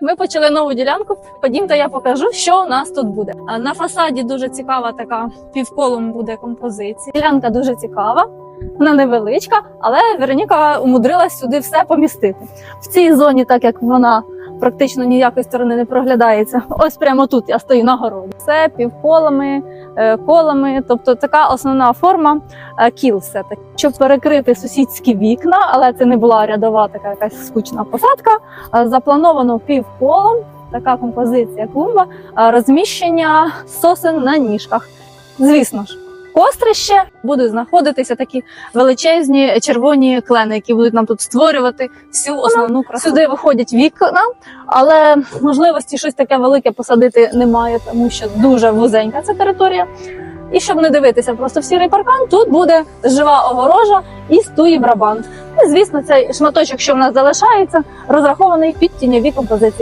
Ми почали нову ділянку. Подімте, я покажу, що у нас тут буде. На фасаді дуже цікава така півколом буде композиція. Ділянка дуже цікава. Вона невеличка, але Вероніка умудрилась сюди все помістити. В цій зоні, так як вона практично ніякої сторони не проглядається. Ось прямо тут я стою на городі. Все півколами, е, колами. Тобто така основна форма е, кіл все таки. Щоб перекрити сусідські вікна, але це не була рядова така якась скучна посадка. е, Заплановано півколом. Така композиція клумба, розміщення сосен на ніжках. Звісно ж, кострище будуть знаходитися такі величезні червоні клени, які будуть нам тут створювати всю основну красу. Сюди виходять вікна, але можливості щось таке велике посадити немає, тому що дуже вузенька ця територія. І щоб не дивитися просто в сірий паркан, тут буде жива огорожа і стуї брабант. І звісно, цей шматочок, що в нас залишається, розрахований під тіньові композиції.